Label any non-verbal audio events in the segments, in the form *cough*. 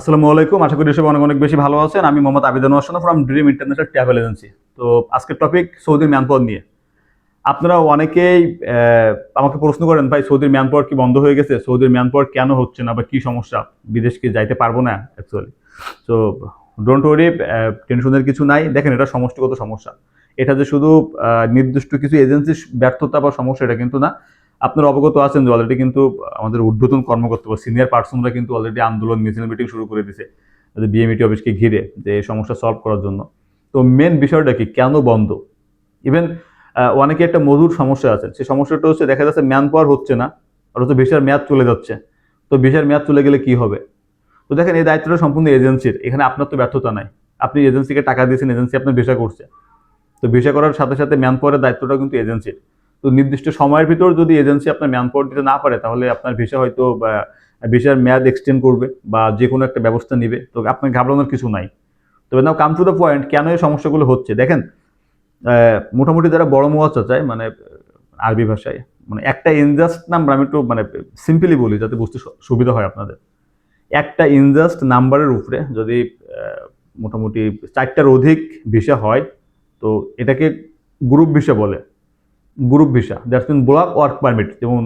আসসালামু আলাইকুম। আশা করি সবাই অনেক অনেক বেশি ভালো আছেন। আমি Mohammad Abidan Wasana from dream international travel agency তো আজকের টপিক সৌদির ম্যানপাওয়ার নিয়ে। আপনারা অনেকেই আমাকে প্রশ্ন করেন, ভাই, সৌদির ম্যানপাওয়ার কি বন্ধ হয়ে গেছে? সৌদির ম্যানপাওয়ার কেন হচ্ছে না? বা কি সমস্যা? বিদেশকে যাইতে পারব না? অ্যাকচুয়ালি তো ডোন্ট ওয়ারি টেনশনের কিছু নাই। দেখেন, এটা সমষ্টিগত সমস্যা। এটা যে শুধু নির্দিষ্ট কিছু এজেন্সির ব্যর্থতা বা সমস্যা, এটা কিন্তু না। আপনারা অবগত আছেন যে অলরেডি কিন্তু আমাদের ঊর্ধ্বতন কর্মকর্তা বা সিনিয়র পার্সনরা কিন্তু অলরেডি আন্দোলন, মিছিল মিটিং শুরু করে দিছে বিএমইটি অফিসকে ঘিরে যে এই সমস্যা সলভ করার জন্য। তো মেন বিষয়টা কি? কেন বন্ধ? ইভেন অনেকে একটা মধুর সমস্যা আছে। সেই সমস্যাটা হচ্ছে, দেখা যাচ্ছে ম্যান পাওয়ার হচ্ছে না হচ্ছে ভিসার মেয়াদ চলে যাচ্ছে। তো ভিসার মেয়াদ চলে গেলে কি হবে? তো দেখেন, এই দায়িত্বটা সম্পূর্ণ এজেন্সির এখানে আপনার তো ব্যর্থতা নাই। আপনি এজেন্সিকে টাকা দিয়েছেন এজেন্সি আপনার ভিসা করছে। তো ভিসা করার সাথে সাথে ম্যান পাওয়ারের দায়িত্বটা কিন্তু এজেন্সির তো নির্দিষ্ট সময়ের ভিতর যদি এজেন্সি আপনার ম্যান পাওয়ার দিতে না পারে, তাহলে আপনার ভিসা হয়তো ভিসার মেয়াদ এক্সটেন্ড করবে বা যে কোনো একটা ব্যবস্থা নিবে। তো আপনার ঘাবড়ানোর কিছু নাই। তবে now come to the point কেন এই সমস্যাগুলো হচ্ছে? দেখেন মোটামুটি যারা বড় মোয়াচ্চা চায় মানে আরবি ভাষায় মানে একটা ইনজাস্ট নাম্বার আমি একটু মানে সিম্পলি বলি যাতে বুঝতে সুবিধা হয় আপনাদের। একটা ইনজাস্ট নাম্বারের উপরে যদি মোটামুটি চারটার অধিক ভিসা হয়, তো এটাকে গ্রুপ ভিসা বলে। Group visa, that's mean block work permit. যেমন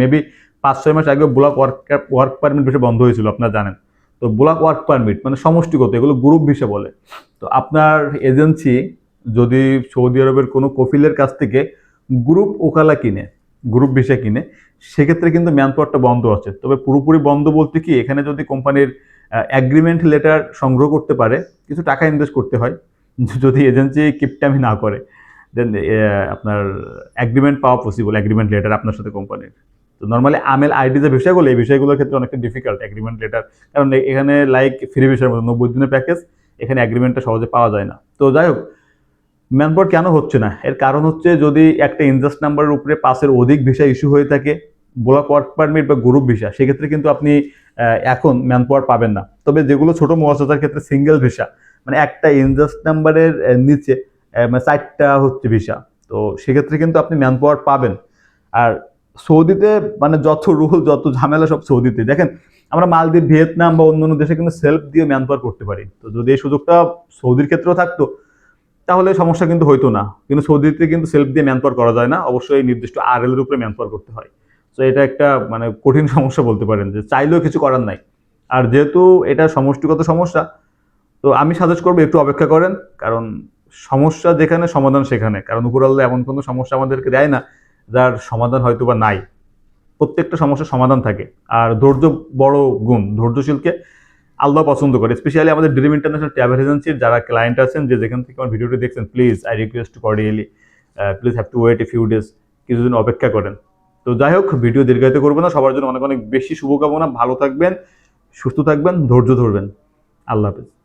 মেবি পাঁচ, ছয় মাস আগে block work work permit visa বন্ধ হয়েছিল, আপনারা জানেন। তো ব্লক ওয়ার্ক পারমিট মানে সমষ্টিগত, এগুলো গ্রুপ ভিসা বলে। তো আপনার এজেন্সি যদি সৌদি আরবের কোনো কফিলের কাছ থেকে গ্রুপ ওকালা কিনে, গ্রুপ ভিসা কিনে, সেক্ষেত্রে কিন্তু ম্যান পাওয়ারটা বন্ধ আছে। তবে পুরোপুরি বন্ধ বলতে কি, এখানে যদি কোম্পানির অ্যাগ্রিমেন্ট লেটার সংগ্রহ করতে পারে, কিছু টাকা ইনভেস্ট করতে হয়, যদি এজেন্সি কিপটামি না করে। দেন আপনার অ্যাগ্রিমেন্ট পাওয়া পসিবল অ্যাগ্রিমেন্ট লেটার আপনার সাথে কোম্পানির তো নর্মালি আমেল আইডি যে বিষয়গুলো, এই বিষয়গুলোর ক্ষেত্রে অনেকটা ডিফিকাল্ট অ্যাগ্রিমেন্ট লেটার কারণ এখানে লাইক ফ্রি বিষয়ের মতো নব্বই দিনের প্যাকেজ এখানে অ্যাগ্রিমেন্টটা সহজে পাওয়া যায় না। তো যাই হোক ম্যানপাওয়ার কেন হচ্ছে না? এর কারণ হচ্ছে যদি একটা ইনজাস্ট নাম্বারের উপরে পাঁচের অধিক ভিসা ইস্যু হয়ে থাকে ব্লক ওয়ার্ক পারমিট বা গ্রুপ ভিসা সেক্ষেত্রে কিন্তু আপনি এখন ম্যানপাওয়ার পাবেন না। তবে যেগুলো ছোট মহাসাতার ক্ষেত্রে সিঙ্গেল ভিসা মানে একটা ইনজাস্ট নাম্বারের নিচে চারটা হচ্ছে ভিসা তো সেক্ষেত্রে কিন্তু আপনি ম্যান পাওয়ার পাবেন। আর সৌদিতে মানে যত রুল, যত ঝামেলা সব সৌদিতে। দেখেন, আমরা মালদ্বীপ, ভিয়েতনাম বা অন্য অন্য দেশে কিন্তু সেলফ দিয়ে ম্যান পাওয়ার করতে পারি। তো যদি এই সুযোগটা সৌদির ক্ষেত্রেও থাকতো, তাহলে সমস্যা কিন্তু হইতো না। কিন্তু সৌদিতে কিন্তু সেলফ দিয়ে ম্যান পাওয়ার করা যায় না। অবশ্যই নির্দিষ্ট আর এর উপরে ম্যান পাওয়ার করতে হয়। তো এটা একটা মানে কঠিন *laughs* সমস্যা বলতে পারেন যে চাইলেও কিছু করার নাই। আর যেহেতু এটা সমষ্টিগত সমস্যা, তো আমি সাজেস্ট করব একটু অপেক্ষা করেন। কারণ সমস্যা যেখানে, সমাধান সেখানে। কারণ উপরাল্লা এমন কোনো সমস্যা আমাদেরকে দেয় না, যার সমাধান হয়তো বা নাই। প্রত্যেকটা সমস্যার সমাধান থাকে। আর ধৈর্য বড় গুণ, ধৈর্যশীলকে আল্লাহ পছন্দ করে। স্পেশালি আমাদের ড্রিম ইন্টারন্যাশনাল ট্রাভেল এজেন্সির যারা ক্লায়েন্ট আছেন, যে যেখান থেকে আমার ভিডিওটি দেখছেন please I request cordially please have to wait a few days কিছুদিন অপেক্ষা করেন। তো যাই হোক, ভিডিও দীর্ঘায়িত করব না। সবার জন্য অনেক অনেক বেশি শুভকামনা। ভালো থাকবেন, সুস্থ থাকবেন, ধৈর্য ধরবেন। আল্লাহ হাফেজ।